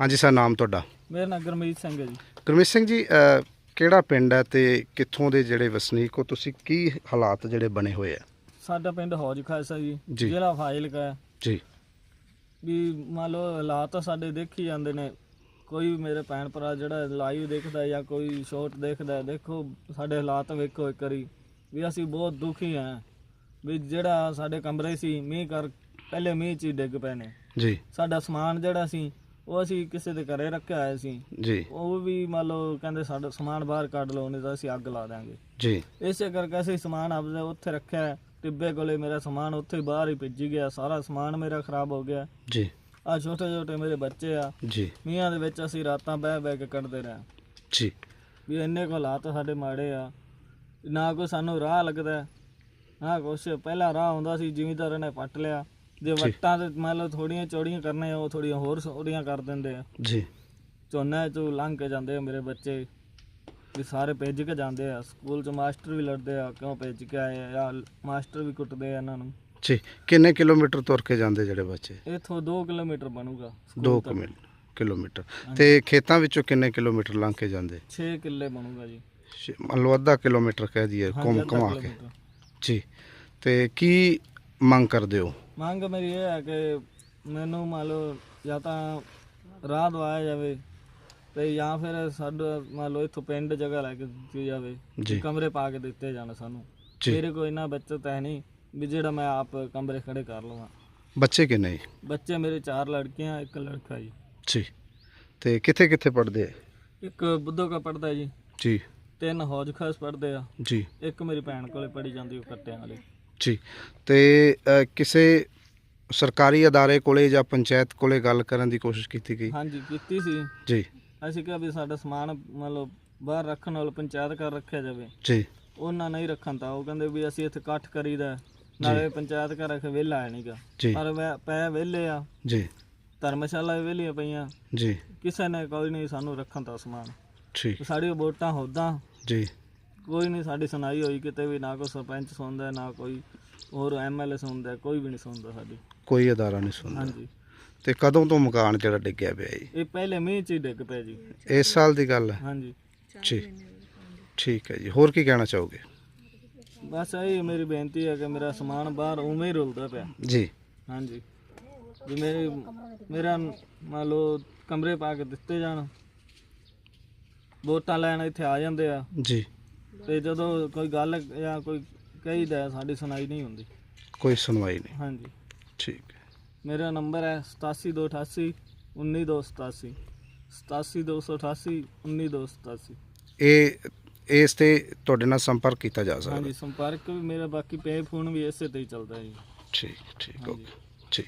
ਹਾਂਜੀ ਸਰ ਨਾਮ ਤੁਹਾਡਾ? ਮੇਰਾ ਨਾਮ ਗੁਰਮੀਤ ਸਿੰਘ ਹੈ ਜੀ। ਗੁਰਮੀਤ ਸਿੰਘ ਜੀ ਅਹ, ਕਿਹੜਾ ਪਿੰਡ ਹੈ ਤੇ ਕਿੱਥੋਂ ਦੇ ਜਿਹੜੇ ਵਸਨੀਕ ਹੋ? ਤੁਸੀਂ ਕੀ ਹਾਲਾਤ ਜਿਹੜੇ ਬਣੇ ਹੋਏ ਆ? ਸਾਡਾ ਪਿੰਡ ਹੌਜ ਖਾਲਸਾ ਜੀ ਜੀ। ਜ਼ਿਲ੍ਹਾ ਫਾਜ਼ਿਲਕਾ ਹੈ। ਜੀ। ਵੀ ਮੰਨ ਲਓ ਹਾਲਾਤ ਤਾਂ ਸਾਡੇ ਦੇਖੀ ਜਾਂਦੇ ਨੇ। ਕੋਈ ਵੀ ਮੇਰੇ ਭੈਣ ਭਰਾ ਜਿਹੜਾ ਲਾਈਵ ਦੇਖਦਾ ਜਾਂ ਕੋਈ ਸ਼ੋਟ ਦੇਖਦਾ ਦੇਖੋ ਸਾਡੇ ਹਾਲਾਤ ਵੇਖੋ ਇੱਕ ਵਾਰੀ। ਵੀ ਅਸੀਂ ਬਹੁਤ ਦੁਖੀ ਹਾਂ। ਵੀ ਜਿਹੜਾ ਸਾਡੇ ਕਮਰੇ ਸੀ ਮੀਂਹ ਕਰ ਪਹਿਲੇ ਮੀਂਹ ਚ ਹੀ ਡਿੱਗ ਪਏ ਨੇ। ਜੀ। ਸਾਡਾ ਸਮਾਨ ਜਿਹੜਾ ਸੀ ਉਹ ਅਸੀਂ ਕਿਸੇ ਦੇ ਘਰੇ ਰੱਖਿਆ ਹੋਇਆ ਸੀ। ਜੀ। ਉਹ ਵੀ ਮੰਨ ਲਓ ਕਹਿੰਦੇ ਸਾਡਾ ਸਮਾਨ ਬਾਹਰ ਕੱਢ ਲਓ ਨਹੀਂ ਤਾਂ ਅਸੀਂ ਅੱਗ ਲਾ ਦਾਂਗੇ ਜੀ। ਇਸੇ ਕਰਕੇ ਅਸੀਂ ਸਮਾਨ ਆਪਦਾ ਉੱਥੇ ਰੱਖਿਆ ਹੈ। ਟਿੱਬੇ ਕੋਲੇ ਮੇਰਾ ਸਮਾਨ ਉੱਥੇ ਹੀ ਬਾਹਰ ਹੀ ਭਿੱਜ ਗਿਆ। ਸਾਰਾ ਸਮਾਨ ਮੇਰਾ ਖਰਾਬ ਹੋ ਗਿਆ। ਜੀ। ਆ ਛੋਟੇ ਛੋਟੇ ਮੇਰੇ ਬੱਚੇ ਆ। ਜੀ। ਮੀਆਂ ਦੇ ਵਿੱਚ ਅਸੀਂ ਰਾਤਾਂ ਬਹਿ ਬਹਿ ਕੇ ਕੱਢਦੇ ਰਹੇ। ਜੀ। ਵੀ ਇੰਨੇ ਕੋ ਹਾਲਾਤ ਸਾਡੇ ਮਾੜੇ ਆ। ਨਾ ਕੋਈ ਸਾਨੂੰ ਰਾਹ ਲੱਗਦਾ। ਹੈ, ਨਾ ਕੁਛ। ਪਹਿਲਾ ਰਾਹ ਹੁੰਦਾ ਸੀ ਜ਼ਿਮੀਦਾਰਾਂ ਨੇ ਪੱਟ ਲਿਆ। ਜੇ ਜੀ। ਵੱਟਾਂ ਤੇ ਮੰਨ ਲਓ ਥੋੜੀਆਂ ਚੌੜੀਆਂ ਕਰਨੇ ਆ ਉਹ ਥੋੜੀਆਂ ਹੋਰ ਛੋੜੀਆਂ ਕਰ ਦਿੰਦੇ ਆ। ਜੀ। ਝੋਨੇ ਚੋਂ ਲੰਘ ਕੇ ਜਾਂਦੇ ਆ ਮੇਰੇ ਬੱਚੇ। ਵੀ ਸਾਰੇ ਭੇਜ ਕੇ ਜਾਂਦੇ ਆ। ਸਕੂਲ ਚ ਮਾਸਟਰ ਵੀ ਲੜਦੇ ਆ ਕਿਉਂ ਭੇਜ ਕੇ ਆਏ ਆ? ਜਾਂ ਮਾਸਟਰ ਵੀ ਕੁੱਟਦੇ ਆ ਇਹਨਾਂ ਨੂੰ। ਜੀ ਕਿੰਨੇ ਕਿਲੋਮੀਟਰ ਤੁਰ ਕੇ ਜਾਂਦੇ ਜਿਹੜੇ ਬੱਚੇ? ਇੱਥੋਂ 2 ਕਿਲੋਮੀਟਰ ਬਣੂਗਾ 2 ਕਿਲੋਮੀਟਰ। ਤੇ ਖੇਤਾਂ ਵਿੱਚੋਂ ਕਿੰਨੇ ਕਿਲੋਮੀਟਰ ਲੰਘ ਕੇ ਜਾਂਦੇ? 6 ਕਿੱਲੇ ਬਣੂਗਾ ਜੀ। ਛੇ- ਮੰਨ ਲਓ ਅੱਧਾ ਕਿਲੋਮੀਟਰ ਕਹਿ ਦਈਏ ਹਾਂਜੀ, ਘੁੰਮ ਅੱਧਾ ਘੁਮਾ ਕੇ। ਕਿਲੋਮੀਟਰ। ਜੀ। ਤੇ ਕੀ ਮੰਗ ਕਰਦੇ ਹੋ? ਮੰਗ ਮੇਰੀ ਇਹ ਹੈ ਕਿ ਮੈਨੂੰ ਮੰਨ ਲਓ ਜਾਂ ਤਾਂ ਰਾਹ ਦਵਾਇਆ ਜਾਵੇ ਤੇ ਜਾਂ ਫਿਰ ਸਾਡਾ ਮੰਨ ਲਓ ਇੱਥੋਂ ਪਿੰਡ ਜਗ੍ਹਾ ਲੈ ਕੇ ਦਿੱਤੀ ਜਾਵੇ ਜੀ। ਕਮਰੇ ਪਾ ਕੇ ਦਿੱਤੇ ਜਾਣ ਸਾਨੂੰ। ਜੀ। ਮੇਰੇ ਕੋਲ ਇੰਨਾ ਬੱਚਤ ਹੈ ਨਹੀਂ ਵੀ ਜਿਹੜਾ ਮੈਂ ਆਪ ਕਮਰੇ ਖੜੇ ਕਰ ਲਵਾਂ। ਬੱਚੇ ਕਿੰਨੇ ਜੀ? ਬੱਚੇ ਮੇਰੇ ਚਾਰ ਲੜਕੀਆਂ ਇੱਕ ਲੜਕਾ ਜੀ। ਜੀ। ਤੇ ਕਿੱਥੇ ਕਿੱਥੇ ਪੜਦੇ ਇੱਕ ਬੁੱਧੋ ਕਾ ਪੜਦਾ ਜੀ। ਜੀ। ਤਿੰਨ ਹੌਜ ਖਾਸ ਪੜਦੇ ਆ। ਜੀ। ਇੱਕ ਮੇਰੀ ਭੈਣ ਕੋਲੇ ਪੜੀ ਜਾਂਦੀ ਉਹ ਕੱਟਿਆਂ ਵਾਲੀ। ਜੀ। ਤੇ ਅ, ਕਿਸੇ ਸਰਕਾਰੀ ਅਦਾਰੇ ਕੋਲੇ ਜਾਂ ਪੰਚਾਇਤ ਕੋਲੇ ਗੱਲ ਕਰਨ ਦੀ ਕੋਸ਼ਿਸ਼ ਕੀਤੀ ਗਈ? ਹਾਂਜੀ ਕੀਤੀ ਸੀ। ਜੀ। ਅਸੀਂ ਕਿਹਾ ਵੀ ਸਾਡਾ ਸਮਾਨ ਮਤਲਬ ਬਾਹਰ ਰੱਖਣ ਨਾਲ ਪੰਚਾਇਤ ਕਰ ਰੱਖਿਆ ਜਾਵੇ। ਜੀ। ਉਹਨਾਂ ਨਹੀਂ ਰੱਖਣ ਤਾਂ ਉਹ ਕਹਿੰਦੇ ਵੀ ਅਸੀਂ ਇੱਥੇ ਇਕੱਠ ਕਰੀਦਾ ਨਾਲੇ ਪੰਚਾਇਤ ਘਰ ਰੱਖ ਵਿਹਲਾ ਹੈ ਨਹੀਂਗਾ ਜੀ। ਪਰ ਵੈ- ਪੈ ਵਿਹਲੇ ਆ। ਜੀ। ਧਰਮਸ਼ਾਲਾ ਵੀ ਵਿਹਲੀਆਂ ਪਈਆਂ। ਜੀ। ਕਿਸੇ ਨੇ ਕੋਈ ਨਹੀਂ ਸਾਨੂੰ ਰੱਖਣ ਤਾਂ ਸਮਾਨ। ਠੀਕ ਸਾਡੀ ਵੋਟਾਂ ਹੋਦਾਂ। ਜੀ। ਕੋਈ ਨਹੀਂ ਸਾਡੀ ਸੁਣਾਈ ਹੋਈ ਕਿਤੇ ਵੀ ਨਾ ਕੋਈ ਸਰਪੰਚ ਸੁਣਦਾ ਨਾ ਕੋਈ ਹੋਰ ਐਮਐਲਏ ਸੁਣਦਾ ਕੋਈ ਵੀ ਨਹੀਂ ਸੁਣਦਾ ਸਾਡੀ। ਕੋਈ ਅਦਾਰਾ ਨਹੀਂ ਸੁਣਦਾ। ਹਾਂਜੀ। ਤੇ ਕਦੋਂ ਤੋਂ ਮਕਾਨ ਜਿਹੜਾ ਡਿੱਗਿਆ ਪਿਆ ਜੀ? ਇਹ ਪਹਿਲੇ ਮੀਂਹ ਚ ਹੀ ਡਿੱਗ ਪਿਆ ਜੀ। ਇਸ ਸਾਲ ਦੀ ਗੱਲ ਹੈ? ਹਾਂਜੀ। ਜੀ ਠੀਕ ਹੈ ਜੀ। ਹੋਰ ਕੀ ਕਹਿਣਾ ਚਾਹੋਗੇ? ਬਸ ਇਹ ਮੇਰੀ ਬੇਨਤੀ ਹੈ ਕਿ ਮੇਰਾ ਸਮਾਨ ਬਾਹਰ ਉਵੇਂ ਹੀ ਰੁਲਦਾ ਪਿਆ। ਜੀ। ਹਾਂਜੀ। ਵੀ ਮੇਰੇ ਮੇਰਾ ਮੰਨ ਲਓ ਕਮਰੇ ਪਾ ਕੇ ਦਿੱਤੇ ਜਾਣ। ਵੋਟਾਂ ਲੈਣ ਇੱਥੇ ਆ ਜਾਂਦੇ ਆ। ਜੀ। ਤੇ ਜਦੋਂ ਕੋਈ ਗੱਲ ਜਾਂ ਕੋਈ ਕਹੀਦਾ ਸਾਡੀ ਸੁਣਾਈ ਨਹੀਂ ਹੁੰਦੀ। ਕੋਈ ਸੁਣਵਾਈ ਨਹੀਂ। ਹਾਂਜੀ। ਠੀਕ ਹੈ। ਮੇਰਾ ਨੰਬਰ ਹੈ 87288 19287 87288 19287 ਇਹ ਇਸ ਤੇ ਤੁਹਾਡੇ ਨਾਲ ਸੰਪਰਕ ਕੀਤਾ ਜਾ ਸਕਦਾ। ਹਾਂਜੀ ਸੰਪਰਕ ਵੀ ਮੇਰਾ ਬਾਕੀ ਪੇ ਫੋਨ ਵੀ ਇਸੇ ਤੇ ਹੀ ਚੱਲਦਾ ਹੈ ਜੀ। ਠੀਕ ਠੀਕ। ਓਕੇ ਠੀਕ।